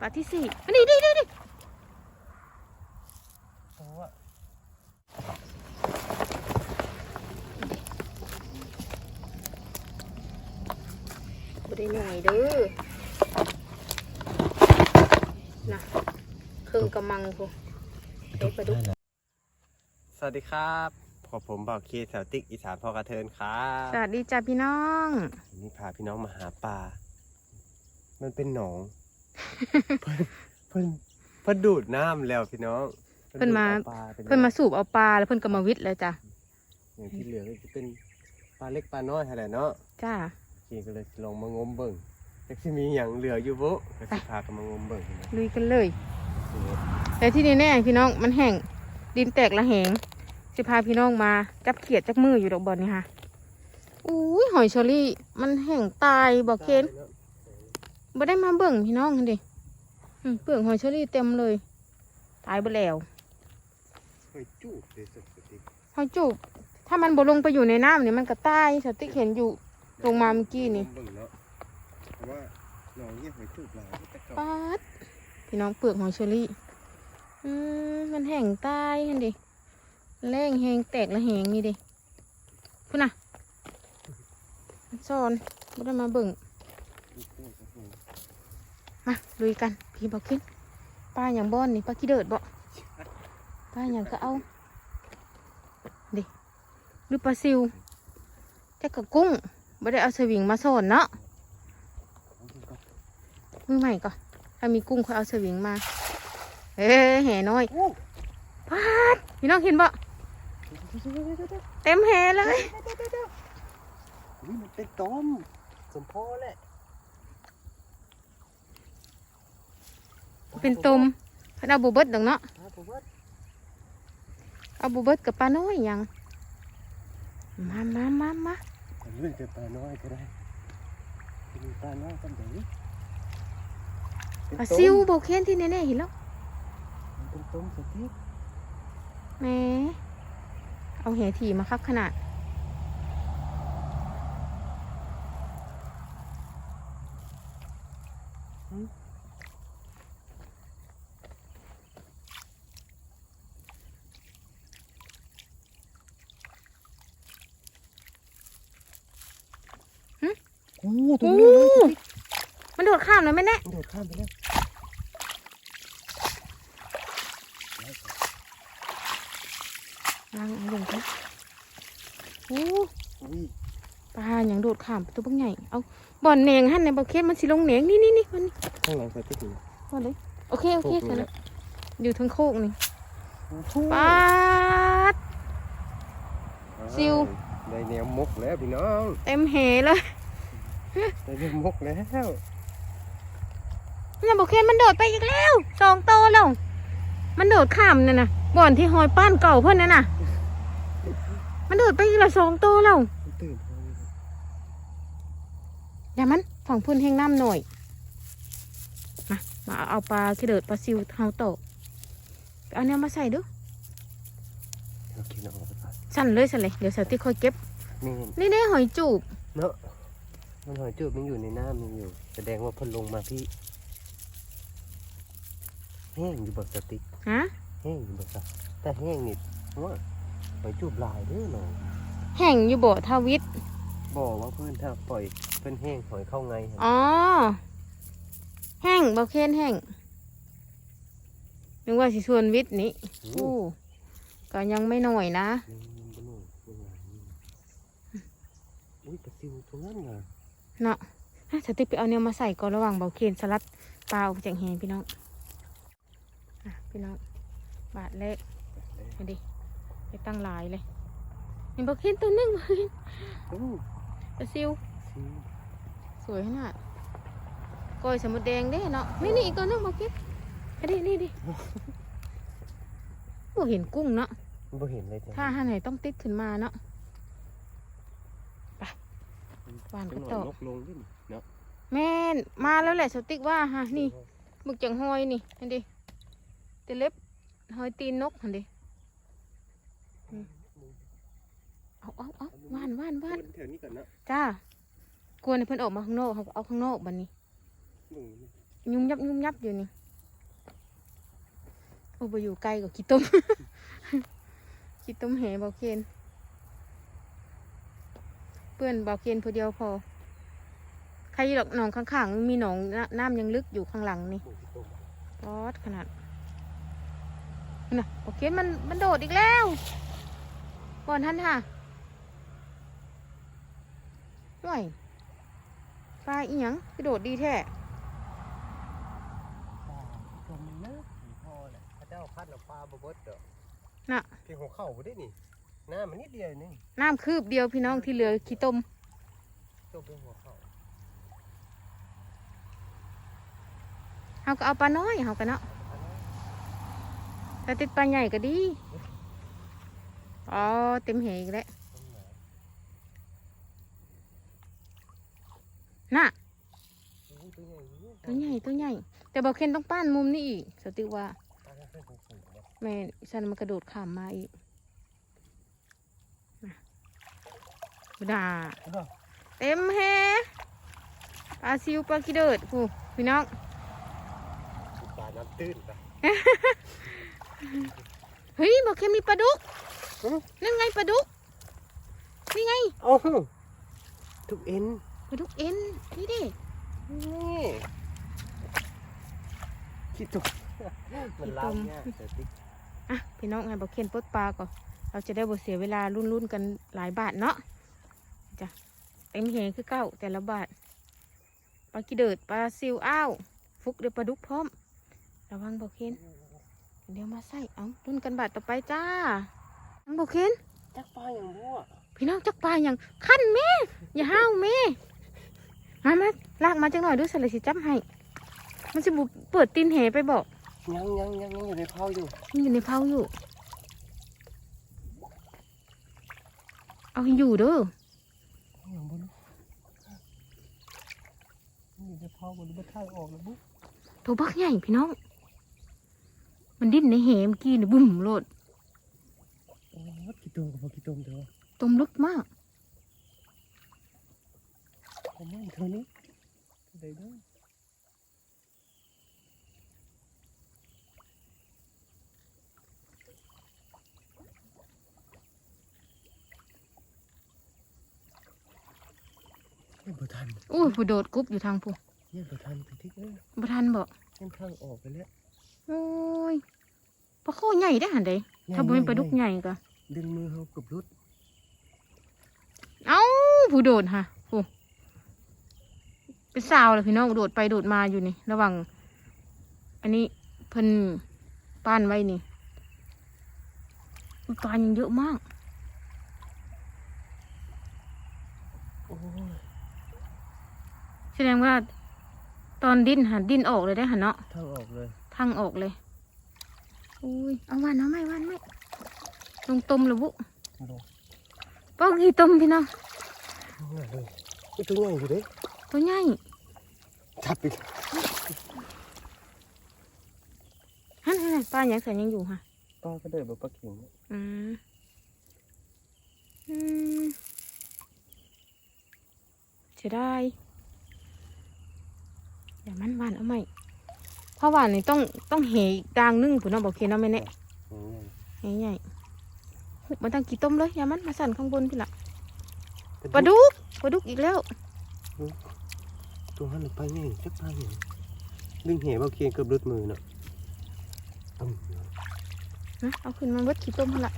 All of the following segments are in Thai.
ปลาที่สี่อันนี้ดิดิดิเพราะว่าบ่ได้หน่อยเด้อนะเครื่องกำมังพูเฮ้ยปลาดุกสวัสดีครับพบผมบอกเคแถวติ๊กอีสานพอกระเทินครัสบวัสดีจ้าพี่น้อง วันนี้พาพี่น้องมาหาปลา มันเป็นหนอง เพิ่นเพิ่นเพิ่นดูดน้ำแล้วพี่น้องเพิ่นมา ดูดอปลป็เพิ่นมาสูบเอาปลาแล้วเพิ่นก็มาวิทย์แล้วจ้ะอย่างที่เหลือก็จะเป็นปลาเล็กปลาน้อยอะไรเนาะจ้าพี่ก็เลยลองมางมเบิ่งแต่ที่มีอย่างเหลืออยู่บุก็สิพากันมางมเบิ่งพี่น้องลุยกันเลยนี่แต่ที่นี่แน่พี่น้องมันแห้งดินแตกละแหงสิพาพี่น้องมาจับเขียดจับมืออยู่ดอกบอลนี่ค่ะอุ้ยหอยเชอรี่ มันแห้งตายบอกเคน บ่ได้มาเบิ่งพี่น้องหั่นดิอืมเปลือกหอยเชอรี่เต็มเลย ตายไปแล้วเฮ้ยจูบเลยสุดสุดหอยจูบ ถ้ามันบ่ลงไปอยู่ในน้ำเนี่ยมันก็ตายสติ๊กเห็นอยู่ลงมาเมื่อกี้นี่เบิ่งเนาะเพราะว่าหนองเนี่ยหอยจูบหลายแต่เก่าป๊าดพี่น้องเปลือกหอยเชอรี่อืมมันแห้งตายเห็นดิแรงแหงแตกละแหงนี่ดิพุ่นน่ะมันซ่อนไม่ได้มาเบิ่ง มาลุยกันพี่บอกขึ้นปลาอย่างบอนนี่ปลาขี้เดิดบ่ปลาอย่างก็เอาดิหรือปลาซิวแต่กับกุ้งไม่ได้เอาสวิงมาสอนเนาะมือใหม่ก่อนถ้ามีกุ้งค่อยเอาสวิงมาเอ้แห่น้อยพาดพี่น้องเห็นบ่เต็มแห่เลยมันเป็นต้มสมพอแหละ เป็นตุ่มเพิ่นเอาบูเบิดดอกเนาะครับผมว่าเอาบูเบิดกับปลาน้อยหยังมามามามาอันนี้เป็นปลาน้อยก็ได้เป็นปลาน้อยกันแบบนี้ปลาซิวโบเคนที่แน่ๆเห็นแล้วเป็นต้มสติ๊กแหม่เอาแห่ถี่มาคักขนาด ตรโอ้งนี้เลย มันโดดข้ามเลยไหมเนี่ยมันโดดข้ามไปแล้ววางเอาลงไปโอ้อุ้ยปลาอย่างโดดข้ามตัวบักใหญ่ เอาบ่อนแหนงหั่นในบ่เคนมันสิลงแหนงนี่นี่นี่มันข้างหลังสติ๊กนี่บ่อนเลย โอเคโอเคโคกเสร็จเลแล้ยวอยู่ทั้งโคกนี่โอ้โหปาดซิว ได้แนวมกแล้วพี่น้อง เต็มแห่เลย ได้แนวมกแล้วเนี่ยบอกเคนมันโดดไปอีกแล้วสองโตแล้ว มันโดดข้ามเนี่ยนะบ่อนที่หอยป้านเก่าเพื่อนนั่นน่ะ มันโดดไปอีกแล้วสองโตแล้วมันตื่นพอดีอย่ามันฝั่งพุ่นแห้งน้ำหน่อย มา มาเอาปลาขี้เดิดปลาซิวเฮาโตไปเอาเนี่ยมาใส่ดูเอากินเอาไปก่อนสั่นเลยสั่นเลย เดี๋ยวสาวที่คอยเก็บ นี่นี่นี่หอยจูบเนาะ มันหอยจูบมันอยู่ในน้ำมันอยู่ แสดงว่าเพ่นลงมาพี่แห้งอยู่บนสติ๊กฮะแห้งอยู่บนสติ๊กแต่แห้งนี่ว่าหอยจูบหลายเด้อเนาะแห่งอยู่บ่ทาวิทบอกว่าเพื่อนถ้าปล่อยเพื่อนแห้งหอยเข้าไงหั่นอ๋อแห้งบอกเคนแห้งนึกว่าสิชวนวิทย์นี่โอ้ก็ยังไม่หน่อยนะนี่มันบ่นู่นมันหลายนี่อุ้ยปลาซิวตรงนั้นไง เนาะอะสติ๊กไปเอาเนี่ยมาใส่ก่อนระหว่างเบาเคนสลัดเปล่าจากแหงพี่น้องอะพี่น้อง บาทแรกมาดิไปตั้งหลายเลยมีเบาเคนตัวหนึงเบาเคนโอ้ปลาซิวซิว สวยขนาดก้อยสมุดแดงเด้เนาะ นี่นี่อีกตัวหนึงเบาเคนอันนี้นี่ดิโอ้เห็นกุ้งเนาะมันบ่เห็นเลยจ้ะถ้าหันไหนต้องติดขึ้นมาเนาะไป หวานจัก็งหน่ต่ออยลกลงด้วยนี่เนาะแม่นมาแล้วแหละสติ๊กว่าฮะนี่หมึกจังหอยนี่เห็นดิเตเล็บหอยตีนนกเห็นดิอืมเอาเอาเอาว่านว่านว่านแถวนี้ก่อนเนาะจ้ากวนให้เพิ่นออกมาข้างนอกเขาก็เอาข้างนอกบัดนี้มึงยุ่มยับยุ่มยับอยู่นี่โอ้ไปอยู่ไกลกว่าขี้ต้ม ขี้ต้มแหเบาเคนเปื้อนเบาเคนผู้เดียวพอ ใครดอกหนองข้างๆ มีหนองน้ำน้ำยังลึกอยู่ข้างหลังนี่โอ้ยตรงปอดขนาดน่ะโอเคมันมันโดดอีกแล้วก่อนท่านค่ะด้วยปลาอีหยังกระโดดดีแท้ปลาตัวมันเลิกผีพอแหละพระเจ้าพัดเอาปลาบเบิดเด้อน่ะเพียงหัวเข่าบ่ได้นี่ห น้ามันนิดเดียวนี่น้ำคืบเดียวพี่น้องที่เหลือขี้ต้มตัวเป็นหัวเขาเฮาก็เอาปลาน้อยเฮาก็เนาะถ้าติดปลาใหญ่ก็ดี อ๋อเต็มเหอีกแล้วน่ะตัวใหญ่ตัวใหญ่ แต่บอกเคนต้องป้านมุมนี้อีกสติว่าแม่ฉันมันกระโดดข้ามมาอีกน่ะ ด่าเนาะเต็มแฮปลาซิวปลากิเดิดผู้พี่น้องปลาน้ำตื้นปะเฮ้ยบอกเคมีปลาดุกฮะนั่นไงปลาดุกนี่ไงโอ้โหทุกเอ็นปลาดุกเอ็นนี่ดินี่คิดตกมันลามเนี่ยแต่ติ๊กอะพี่น้องไงบอกเคนปลดปลาก่อนเราจะได้บ่เสียเวลารุ่นๆกันหลายบาทเนาะจ้ะ เต็มแหคือเก้าแต่ละบาทปลากิเดิดปลาซิวอ้าว ฟุกเดือปลาดุกพร้อม ระวังบอกเคนเดี๋ยวมาใส่เอารุ่นกันบาทต่อไปจ้าน้องบอกเคนจักปลาอย่างบัวพี่น้องจักปลาอย่างขั้นแม่อย่าห้าวแม่มามาลากมาจังหน่อยดูสลัดสิจับให้ มันจะบุเปิดตีนแหไปบอกยังยังยังยังอยู่ในเผาอยู่มันอยู่ในเผาอยู่ เอาให้อยู่เด้อ อย่างบนอยู่ใน เผาบนบนท่างออกแล้วบุ๊กตัวบักใหญ่พี่น้อง มันดิ้นในแหมกี้นี่บุ่มโลดโอ้กี่ตัวกับกี่ตัวเถอะตมลึกมากผมไม่เท่านี้ได้ด้วยยังบ่ทันอุ้ยผู้โดดกุ๊บอยู่ทางผู้ ยังบ่ทันไปที่เอ้ยบ่ทันบอกยังทางออกไปแล้ว โอ้ยปลาโคใหญ่ได้หันใดถ้าบ่เป็นปลาดุกใหญ่ก็ดึงมือเขากับรุดเอ้าผู้โดดฮะผู้เป็นสาวเลยพี่น้องโดดไปโดดมาอยู่นี่ ระหว่างอันนี้เพิ่นป้านไว้นี่อุ๊ยปลายังเยอะมาก โอ้ย แสดงว่า ตอนดิ้นหันดิ้นออกเลยได้หันเนาะทางออกเลยทางออกเลยอุ้ยเอาวันเอาไหมวันไหมลงต้มเลยบุลงป้องกี่ต้มพี่น้องง่ายเลยนี่ตัวใหญ่อยู่เด้ตัวใหญ่จับอีกฮั่นฮั่นปลาอย่างใส่ยังอยู่ค่ะป้าก็เดินแบบปลาเข็งอืมอืมเสียดาย อย่ามันหวานเอาไหมเพราะหวานนี่ต้องต้องเหอีกดางนึงผมน้องบอกเคนเอาไหมเนี่ยนี่ไงใหญ่ๆหุบมันตั้งกี่ต้มเลยอย่ามันมาสั่นข้างบนพี่ละปลาดุกปลาดุกอีกแล้ว ตัวหันไปนี่จักปลาเนี่ยดึงเหวเอาเคียงเกือบรุดมือเนาะต้มนะเอาขึ้นมาเวดขี้ต้มพุ่นละ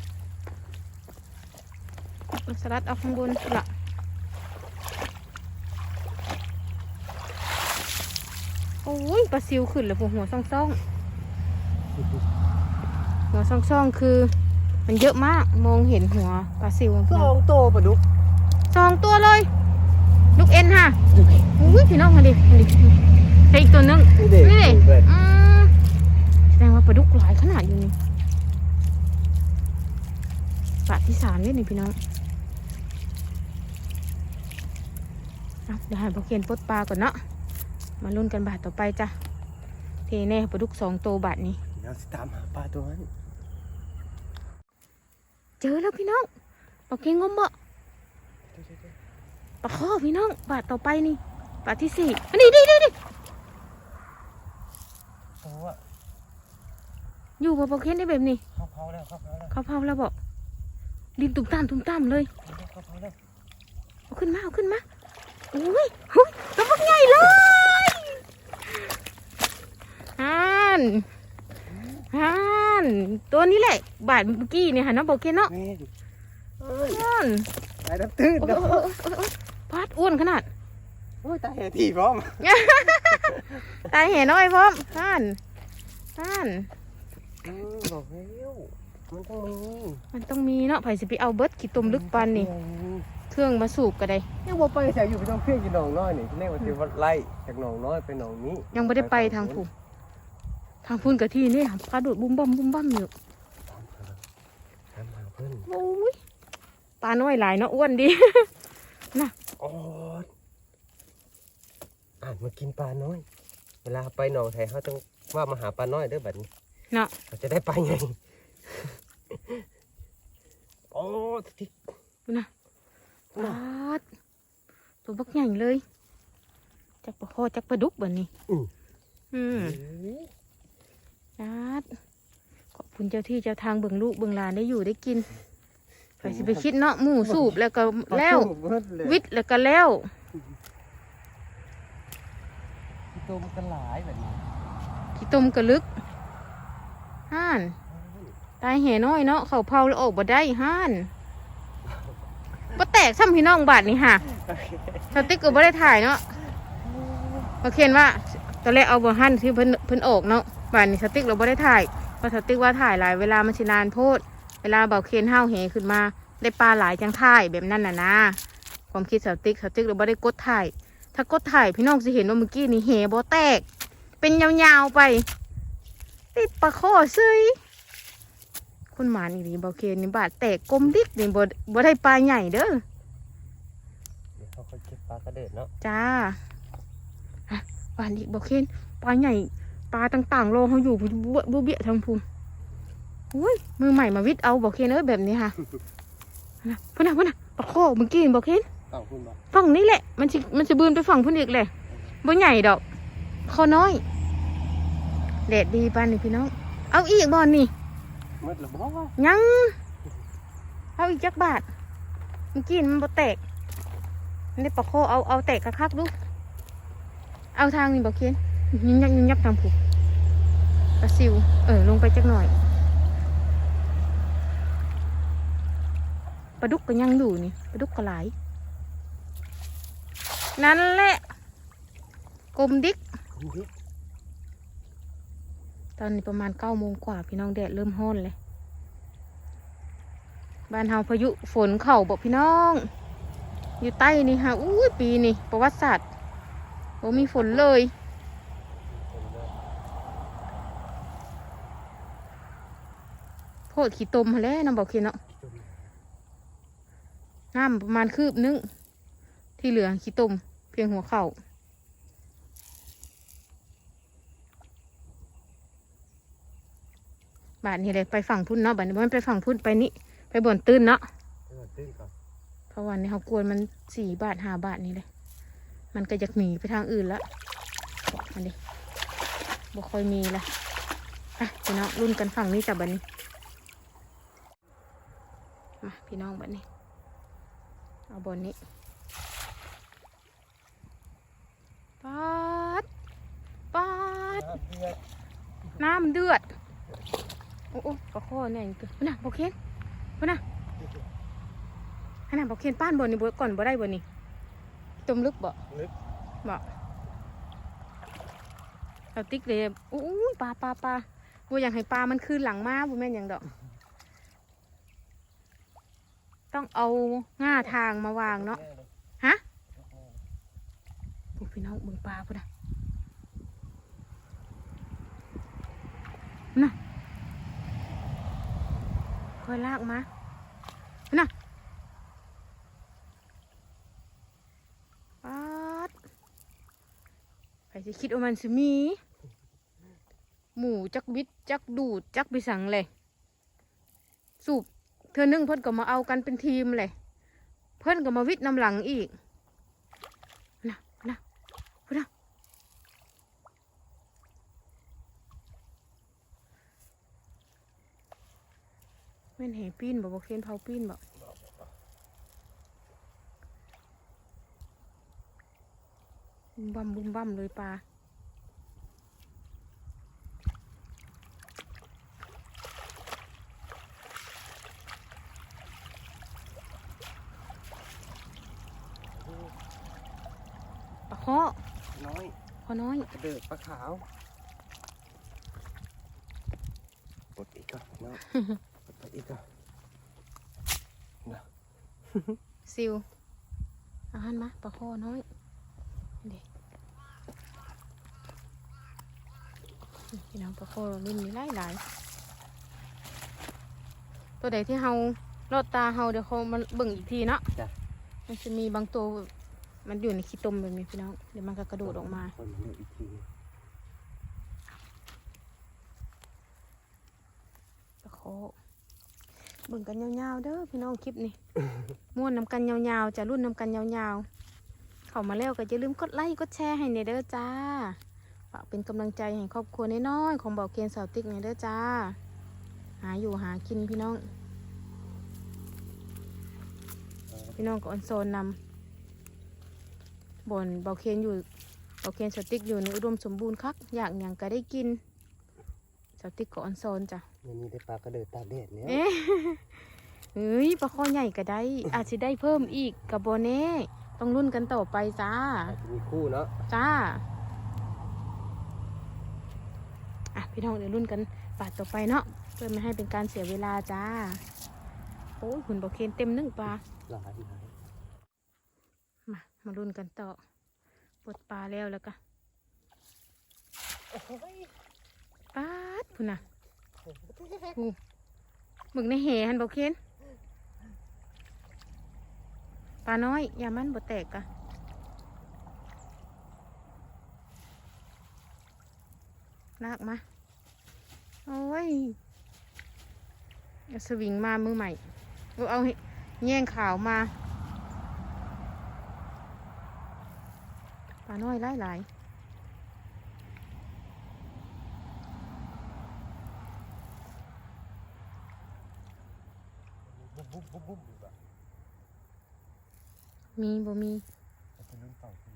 เอาสลัดเอาข้างบนพุ่นละ อ้ยปลาซิวขึ้นเลยพวกหัวซ่องซ่องๆหัวซ่องซ่องๆคือ มันเยอะมากมองเห็นหัวปลาซิวสองตัวปลาดุกสองตัวเลยลูกเอ็นค่ะอุ้ยพี่น้องมาดิมาดิใช่อีกตัวนึงนี่เด็กนี่ดิเด็กอืมแสดงว่าปลาดุกหลายขนาดอยู่นี่ปลาที่สามเนี่ยนี่พี่น้องเอาเดี๋ยวให้บอกเคนปลดปลาก่อนเนาะ มาลุ้นกันบาทต่อไปจ้ะเทแน่ปลาดุกสองตัวบาทนี้เดี๋ยวสิตามหาปลาตัวนั้นเจอแล้วพี่น้องบอกเคนงมบ่ปลาข้อพี่น้องบาทต่อไปนี่บาทที่สี่อันนี้ดิดิดิอะอยู่บ่บ่เคนได้แบบนี้เข้าเผาแล้วเข้าเผาแล้วเขาเผาแล้วบอกดินตุ่มตามตุ่มตามเลยเข้าเผาแล้วเอาขึ้นมาเอาขึ้นมาอุ้ยหุ้ยตัวบักใหญ่เลย ฮันฮันตัวนี้แหละ บาดเมื่อกี้เนี่ยฮะน้องบอกเคนเนาะแม่นเอ้ยฮันตายน้ำตื้นโอ้เนาะโอ้โอ้โอ้โอ้พาดอ้วนขนาด โอ้ยตายแห่ทีพร้อมตายเห็นน้อยพร้อมฮันฮันอืมบอกแล้วมันต้องมีมันต้องมีเนาะไผสิไปเอาเบิดกี่ตุ่มลึกปันนี่ เครื่องมาสูบก็ได้ยังบ่ไปแถวอยู่ไปต้องเพี้ยนอยู่หนองน้อยนี่ที่แรกว่าจะวัดไล่จากหนองน้อยไปหนองนี้ยังไม่ได้ไปทางพุ่น ทางพุ่นกับที่นี่พาโดดบุ้มบ้อมบุ้มบ้อมอยู่ทำมาเพิ่นโอ้ยปลาน้อยหลายเนาะอ้วนดีออดอ่านมากินปลาน้อย เวลาไปหนองไทยเขาต้องว่ามาหาปลาน้อยเด้อแบบนี้เนาะเขาจะได้ไปไงโอ้ทิกปลาดตัวบักใหญ่เลยจักปลาคอจักปลาดุกแบบนี้อืมอืม ปลาดขอบคุณเจ้าที่เจ้าทางเบิ่งลูกเบิ่งหลานได้อยู่ได้กินใครสิไปคิดเนาะหมูสูบแล้วก็แล้ว วิทย์แล้วก็แล้วตัวมันก็หลายแบบนี้ขี้ต้มกระลึกห่านตายแห่น้อยเนาะเขาเผาแล้วออกบ่ได้ห่านบ่แตกซ้ำพี่น้องบาดนี่ค่ะสติ๊กก็บ่ได้ถ่ายเนาะมาเขียนว่าตอนแรกเอาบ่หั่นที่เพิ่นเพิ่นออกเนาะ บาดนี้สติ๊กเราบ่ได้ถ่ายเพราะสติ๊กว่าถ่ายหลายเวลามันสินานโพด เวลาเบาเคนห้าวแหขึ้นมา ได้ปลาหลายจังถ่ายแบบนั้นน่ะนะความคิดสติ๊กสติ๊กเราบ่ได้กดถ่าย ถ้ากดถ่ายพี่น้องสิเห็นว่าเมื่อกี้นี่แหบ่แตก เป็นยาวๆไป ติดปลาข้อซึยคนหมานอีดีเบาเคนนี่บาดแตกกลมดิกนี่บ่บ่ได้ปลาใหญ่เด้อเดี๋ยวเขาค่อยเก็บปลากระเดิดเนาะจ้าอะปลาอีกเบาเคนปลาใหญ่ ปลาต่างๆโลเขาอยู่บุบบุเบี้ยทางภูมิอุ้ยมือใหม่มาวิทย์เอาเบาเคนเอ้ยแบบนี้ค่ะนะพุ่นนะพุ่นนะปลาข้อเมื่อกี้เบาเคนเต่าคุณบอกฝั่งนี้แหละ มันสิมันจะบืนไปฝั่งพุ่นอีกเลยบ่ใหญ่ดอกคอน้อยแดดดีปานนี่พี่น้อง เอาอีกบอลนี่มืดหรือบ่ยัง เอาอีกจักบาทเมื่อกี้มันบ่แตกนี่ปะโคเอาเอาแตกคักๆดู เอาทางนี่บ่เคียนยิงยักยิงยักทางผูก ปลาซิว เออ ลงไปจักหน่อย ปลาดุกก็ยังอยู่นี่ ปลาดุกก็หลาย นั่นแหละ กลมดิก ตอนนี้ประมาณเก้าโมงกว่า พี่น้องแดดเริ่มห้อนเลย บ้านเฮาพายุฝนเข่าบอกพี่น้อง อยู่ใต้นี่ฮะ อุ้ยปีนี่ ประวัติศาสตร์โอ้มีฝนเลย โพ ดขี้ตมมาแล้วน้ำบอกเคียนเนาะน้ำประมาณคืบนึง ที่เหลือขี้ตมเพียงหัวเข่าบาทนี้เลยไปฝั่งพุ่นเนาะบาทนี้มันไปฝั่งพุ่นไปนี่ไปบ่อนตื้นเนาะเดี๋ยวตื้นก่อนเพราะวันนี้เขากวนมันสี่บาทห้าบาทนี่เลย มันก็จะหนีไปทางอื่นละอันนี้บ่ค่อยมีละอะพี่น้องรุ่นกันฝั่งนี้จับบันนี้ มาพี่น้องบันนี้ เอาบนนี้ปาดปาดน้ำเดือด โอ้โอ้ปลาข้อเนี่ยตัวพุ่นน่ะบอกเคนพุ่นน่ะอันน่ะบอกเคนป้านบนนี่บ่ก่อนบ่ได้บนนี่ต้มลึกบ่ลึกบ่เอาติ๊กเลยอู้ยปลาปลาปลาบ่อยากให้ปลามันคืนหลังมาบ่แม่นหยังดอก ต้องเอาง่าทางมาวางเนาะฮะพวกพี่น้องเบิ่งปลาพุ่นนะน่ะค่อยลากมาน่ะปาดใครจะคิดว่ามันสิมี หมูจักบิดจักดูด จักไปสังเลย สูบ เธอนึ่งเพื่อนก็มาเอากันเป็นทีมเลยเพื่อนก็มาวิทย์นำหลังอีกนะนะนะแม่นแห่ปีนบอกบอกเคนเผาปีนบอกบุ้มบั้มบุ้มบ้มเลยปลา ปลาเคาะน้อยคอน้อยกระเดิดปลาขาวปลดอีกก่อนเนาะปลดอีกก่อนซิวอาหารมาปลาคอน้อยเด็กพี่น้องปลาคอรุ่นนี้หลายหลายๆตัวใดที่เฮาลอดตาเฮาเดี๋ยวเขามันเบิ่งอีกทีเนาะจ้ะมันจะมีบางตัว มันอยู่ในขี้ตมแบบนี้พี่น้อง เดี๋ยวมันก็กระโดดออกมาคนเลือกอีกทีปลาคอเบิ่งกันยาวๆเด้อพี่น้องคลิปนี้ม่วนนำกันยาวๆจะรุ่นนำกันยาวๆ เข้ามาแล้วก็อย่าลืมกดไลค์กดแชร์ให้เนี่ยเด้อจ้าฝากเป็นกำลังใจให้ครอบครัวน้อยๆของเบาเกียนสาวติ๊กเนี่ยเด้อจ้า หาอยู่หากินพี่น้อง พี่น้องก็ออนโซนนำ บ่นเบาเคนอยู่เบาเคนสาวติ๊กอยู่ในอุดมสมบูรณ์คักอยากอย่างก็ได้กินสาวติ๊กก็ออนโซนจ้ะวันนี้ได้ปลากระเดิดตากแดดแล้วเอ๊ะเฮ้ยปลาข้อใหญ่ก็ได้ อาจจะได้เพิ่มอีกกับโบเน่ต้องรุ่นกันต่อไปจ้าอาจจะมีคู่เนาะจ้าอะพี่น้องเดี๋ยวรุ่นกันปาดต่อไปเนาะเพื่อไม่ให้เป็นการเสียเวลาจ้าโอ้ยหุ่นบอกเคนเต็มนึ่งปลาหลายหลาย มามารุ่นกันต่อปลดปลาแล้วแล้วก็ปาดพุ่นน่ะอู้มึงในเหหันบอกเคนปลาน้อย อย่ามันบ่แตกอะลากมา โอ้ยเอาสวิงมามือใหม่ เอาเอาให้แย่งขาวมา ปลาน้อยหลายหลายมีบ่มีนเป่าขึ้น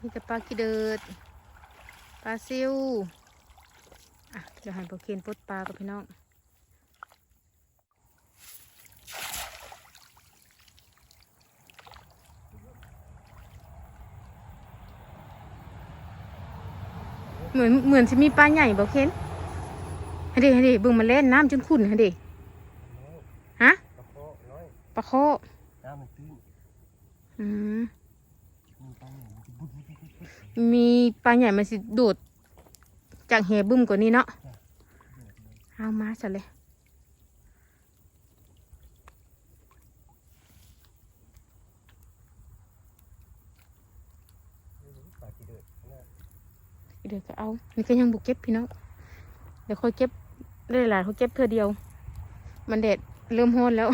มีแต่ปลากีเดิดปลาซิวอะเดี๋ยวให้พวกเคนปดปลากับพี่น้อง เหมือนเหมือนจะมีปลาใหญ่บ่เคนฮะเดฮะเดเบิ่งมาเล่นน้ำจนขุ่นฮะเดฮะปลาโคน้อยปลาโคน้ำมันตื้นอืมมีปลาหนึ่งมันจะบุ้มบุ้มบุ้มบุ้มบุ้มมีปลาใหญ่มันสิโดดจากเหบึ้มกว่านี้เนาะเอามาซะเลย ปลาที่เดือดนะ เดี๋ยวก็เอา นี่ก็ยังบุกเก็บพี่น้อง เดี๋ยวค่อยเก็บได้หลายเขาเก็บเพื่อเดียว มันแดดเริ่มร้อนแล้ว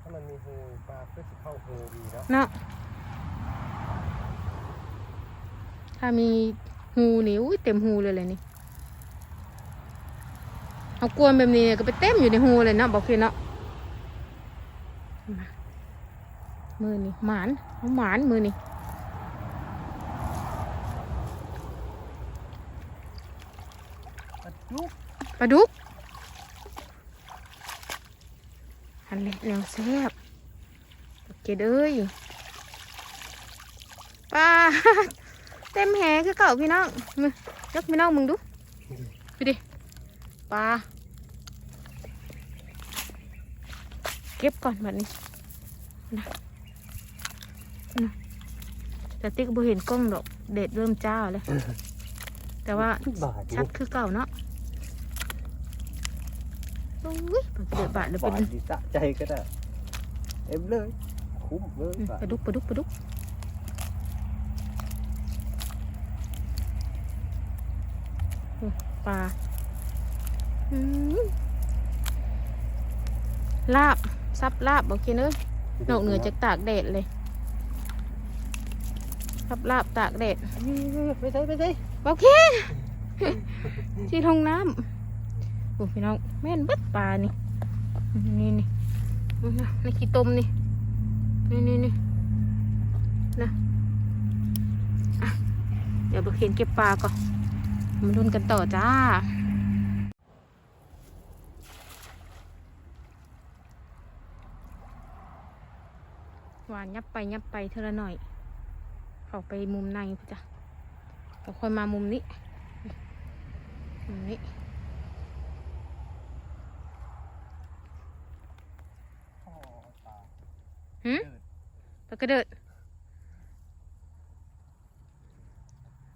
ถ้ามันมีหูปลาเพื่อจะเข้าหูดีเนาะเนาะ ถ้ามีหูนี่อุ้ยเต็มหูเลยเลยนี่เอากวนแบบนี้ก็ไปเต็มอยู่ในหูเลยเนาะบอกเลยเนาะมามือนี่หมานเอาหมานมือนี่ ปลาดุก ปลาดุกอันเล็กแนวแซ่บโอเคเด้ยปลาเต็มแหคือเก่าพี่น้องมึงยกพี่น้องมึงดูไปดิปลาเก็บก่อนแบบนี้นะนะแต่ติ๊กบ่เห็นกล้องดอกเด็ดเริ่มจ้าเลยแต่ว่าบาทชัดคือเก่าเนาะโอ้ยปลาเดือบาทเลยเป็นบาทดีสะใจก็ได้เอ็มเลยคุ้มเลยอืมบาทปลาดุกปลาดุกปลาดุกอืมปลาอืมลาบซับลาบโอเคเนอะนอกเหนือจากตากแดดเลยกับลาบตากแดดไปใส่ไปใส่โอเคที่ทงน้ำ โอ้พี่น้องแม่นบัดปลานี่นี่นี่นี่นะในขี้ต้มนี่นี่นี่นี่นะเดี๋ยวบะเคนเก็บปลาก่อนมาลุ้นกันต่อจ้าหวานยับไปยับไปเท่าละหน่อย เข้าไปมุมในพุจ้ะแล้วค่อยมามุมนี้มุมนี้ หืมปลากระเดิด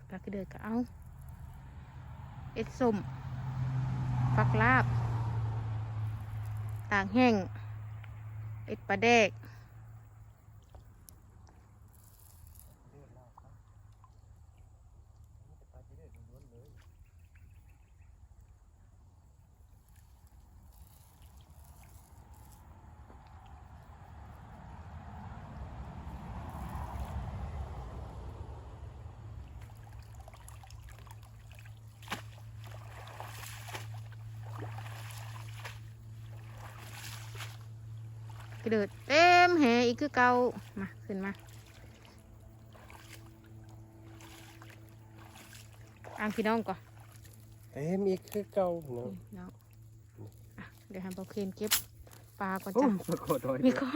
ปลากระเดิดก็เอา เอ็ดส้มฟักลาบ ต่างแห้ง เอ็ดปลาแดก กระเดิดเต็มแหอีก คือเก่ามา ขึ้นมา อ่างพี่น้องก่อนเอ้มีคือเก่าเนาะนี่น้องอะเดี๋ยวให้เบาเคนเก็บปลาก่อนโอ้จ้ะขอโทษมีข้อ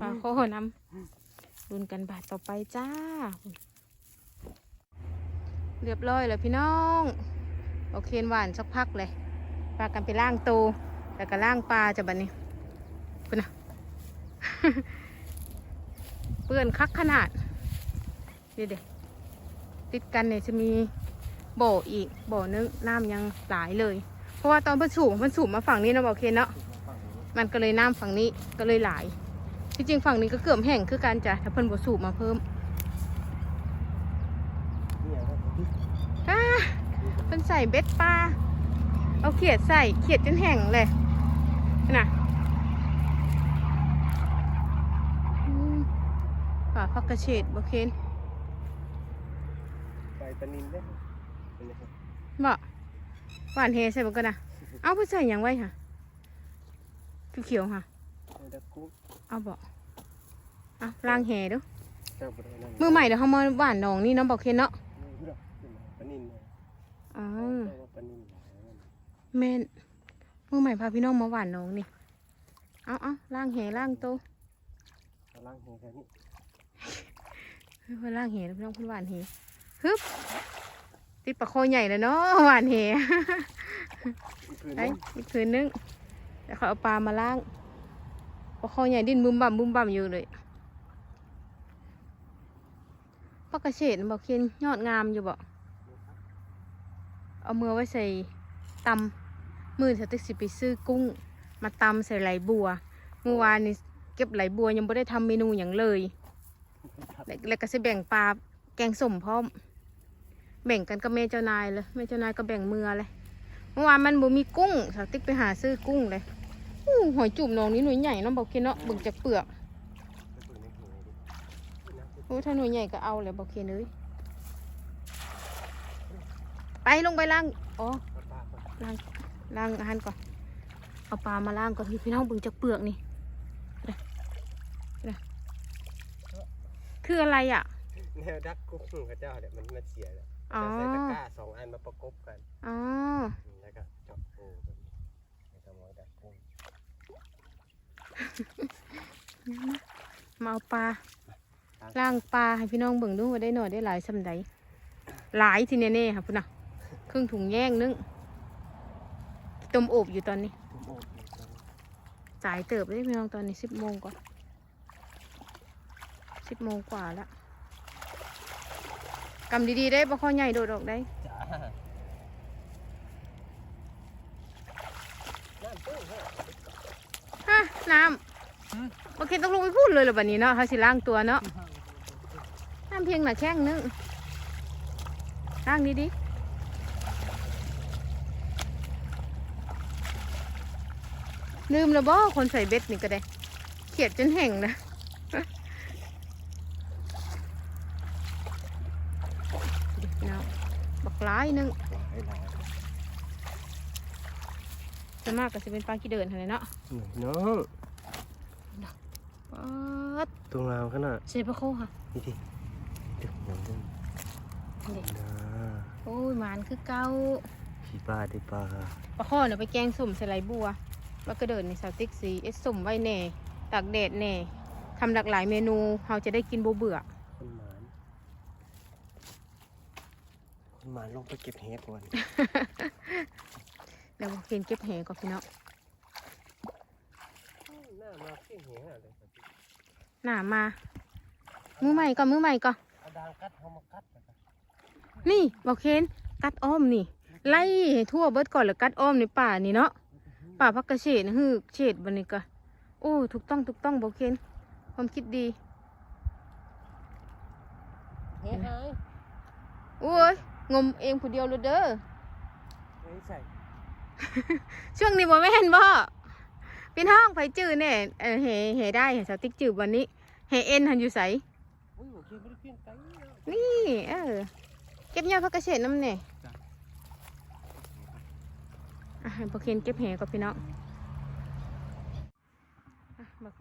ปลาข้อนำรุนกันบาทต่อไปจ้า เรียบร้อยแล้วพี่น้องโอเคนหวานสักพักเลยปลากันไปล่างโตแล้วก็ล่างปลาจะบัดนี้คุณนะ เปื้อนคักขนาดเดี๋ยวเดี๋ยวติดกันเนี่ยจะมีโบอีกโบนึงน้ำยังหลายเลย เพราะว่าตอนพันสูบมันสูบมาฝั่งนี้นะบอกเคนเนาะมันก็เลยน้ำฝั่งนี้ก็เลยหลายที่จริงฝั่งนี้ก็เกือบแห้งคือกันจ้ะถ้าเพิ่นบ่สูบมาเพิ่มเนี่ยครับอ่าพิ่นใส่เบ็ดปลาเอาเขียดใส่เขียดจนแห้งเลยน่ะอืมป่า พักกระเฉดบ่เคนไปปลานินได้ไหมเป็นไงครับบ่หวานเฮใส่บ่กันนะเอาไปใส่หยังไว้ค่ะเขียวๆค่ะ เอาดักกุ้งเอาบ่เอาล้างแหดูเจ้าบ่ได้นั่นมือใหม่เดี๋ยวเขามาหวานหนองนี่เนาะบ่เคนเนาะนี่ดอกปลานินเนี่ยอ๋อเจ้าว่าปลานินหลายนั่นแม่นมือใหม่พาพี่น้องมาหวานน้องนี่ เอาเอาล่างแหล่างโตเอาล้างแหงแค่นี้ เพื่อล่างแหแล้วพี่น้องเพื่อหวานแหฮึบติดปลาคอใหญ่เลยเนาะหวานแหอีกคืนไปนึงอีกคืนนึงเดี๋ยวเขาเอาปลามาล่างปลาคอใหญ่ดิ้นบุ้มบ่ำบุ้มบ่ำอยู่เลยปลากระเฉดบอกเคียนยอดงามอยู่บ่เอามือไว้ใส่ตำมือสติ๊กสิไปซื้อกุ้ง มาตำใส่ไหลบัว เมื่อวานนี้เก็บไหลบัวยังไม่ได้ทำเมนูอย่างเลย แล้วก็จะแบ่งปลาแกงส้มพร้อม แบ่งกันกับแม่เจ้านายเลยแม่เจ้านายก็แบ่งมือเลยเมื่อวานมันบ่มีกุ้งสาวติ๊กไปหาซื้อกุ้งเลยอหอยจุ่มน้องนี้หน่วยใหญ่เน้องบอกเคนเนาะบิ่งจากเปลือกโอ้ถ้าหน่วยใหญ่ก็เอาเลยบอกเคนเลยไปลงไปล้างอ๋อล้างล้างหารก่อนเอาปลามาล้างก่อนพี่น้องบิ่งจากเปลือกนี่เด้อเด้อ คืออะไรอะ แนวดักกุ้งกับเจ้าเนี่ยมันมันเสียแล้วอ๋อ จะใส่ตะกร้าสองอันมาประกบกันอ๋อ แล้วก็เจาะปูแบบนี้แล้วก็มาดักกุ้งมาเอาปลาล้างปลาให้พี่น้องเบิ่งดูว่าได้หน่อยได้หลายสำใดหลายทีแน่ๆค่ะพุ่นน่ะครึ่งถุงแย่งนึงต้มอบอยู่ตอนนี้ตุ้มโอ๊ตเลยครับสายเติบเลยพี่น้องตอนนี้สิบโมงก่อน สิบโมงกว่าแล้วกำดีๆได้ปลาข้อใหญ่โดดออกได้จ้าน้ำตู้ฮะฮะน้ำโอเคต้องลงไปพูดเลยเหรอบัดนี้เนาะเขาสิล้างตัวเนาะน้ำเพียงหน่ะแข้งนึงล้างดีๆลืมแล้วบ่คนใส่เบ็ดนี่ก็ได้ เขียดจนแห้งนะ พี่น้องบักหลายหนึงหลายหลายส่วนมากก็จะเป็นปลาขี้เดินหั่นแหละเนาะน้องปัดตัวงามขนาดเชฟะโคค่ะนี่ดิดึกน้ำดึงนี่นะโอ้ยหมานคือเก่าพี่ป้าได้ปลาปลาข้อเนี่ยไปแกงส้มใส่ไหลบัวปลากระเดินในสาวติ๊กสีเอสส้มไว้แหน่ตากแดดแหน่ทำหลากหลายเมนูเราจะได้กินบ่เบื่อ คนหมาน คนหมานลงไปเก็บเห็ดก่อนเดี๋ยวเห็นเก็บแหก่อนพี่น้องหน้ามาเพี้ยงเห็ดอะไรครับหนามา มือใหม่ก่อนมือใหม่ก่อนเอาดางกัดเขามากัดนะครับนี่บอกเคนกัดอ้อมนี่ ไล่ให้ทั่วเบิดก่อนแล้วกัดอ้อมในป่านี่เนาะป่าพักกระเฉดนะฮือเฉดบันนี้ก็โอ้ถูกต้องถูกต้องบอกเคนความคิดดีเห็ดหายโอ้ย งมเองผู้เดียวเลยเด้อเฮ้ยใส่ช่วงนี้บ่แม่นบ่เป็นห้องไผจื้อแน่เออเฮเฮได้เฮสาวติ๊กจื้อวันนี้เฮเอ็นหันอยู่ไสอุ้ยโอเคไม่ได้เพี้ยงไกลแล้วนี่เออเก็บยอดพักกระเฉดน้ำแน่จ้ะอะให้บ่เคนเก็บแหกับพี่น้องอะบัก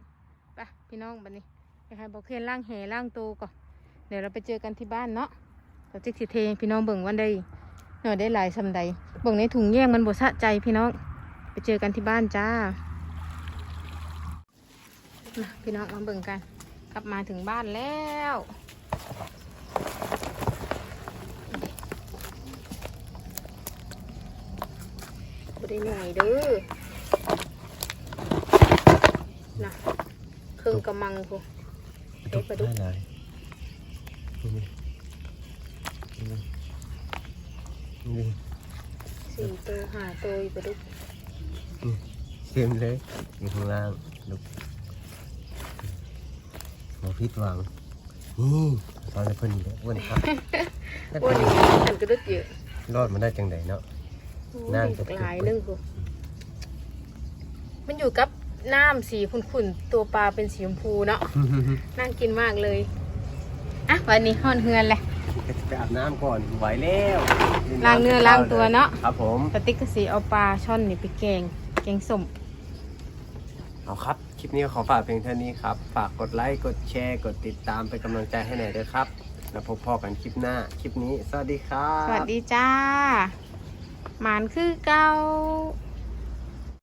ไปพี่น้องบัดนี้ไปให้บ่เคนล่างแหล่างโตก่อน เดี๋ยวเราไปเจอกันที่บ้านเนาะ เราจิกสิเทให้พี่น้องเบิ่งวันใดเนาะได้หลายซำใดเบิ่งในถุงแยงมันบ่สะใจพี่น้อง ไปเจอกันที่บ้านจ้ามาพี่น้องมาเบิ่งกัน กลับมาถึงบ้านแล้วบ่ได้หน่อยเด้อนะเครื่องกำมังพูเฮ้ยปลาดุกได้เลยนี่นี่ นี่สี่ตัวห้าตัวอีกปลาดุกเต็มเลยอยู่ข้างล่างลูกหัวพิษวางนี่ตอนนี้เพิ่นอยู่แล้วอ้วนครับแล้วโอ้เพิ่ยนมันกระดุกเยอะรอดมาได้จังไดเนาะโอ้ยน่าจะบักหลายนึงพูมันอยู่กับน้ำสีขุ่นๆ ตัวปลาเป็นสีชมพูเนาะน่ากินมากเลย อะ วันนี้ห่อนเฮือนเลยไปอาบน้ำก่อนไหวแล้ว ล้างเนื้อล้างตัวเนาะครับผมปติ๊กกสีเอาปลาช่อนนี่ไปแกง แกงส้มเอาครับ คลิปนี้ขอฝากเพียงเท่านี้ครับ ฝากกดไลค์ กดแชร์ กดติดตามเป็นกำลังใจให้หน่อยด้วยครับ แล้วพบพ่อกันคลิปหน้า คลิปนี้ สวัสดีครับ สวัสดีจ้าหมานคือเกา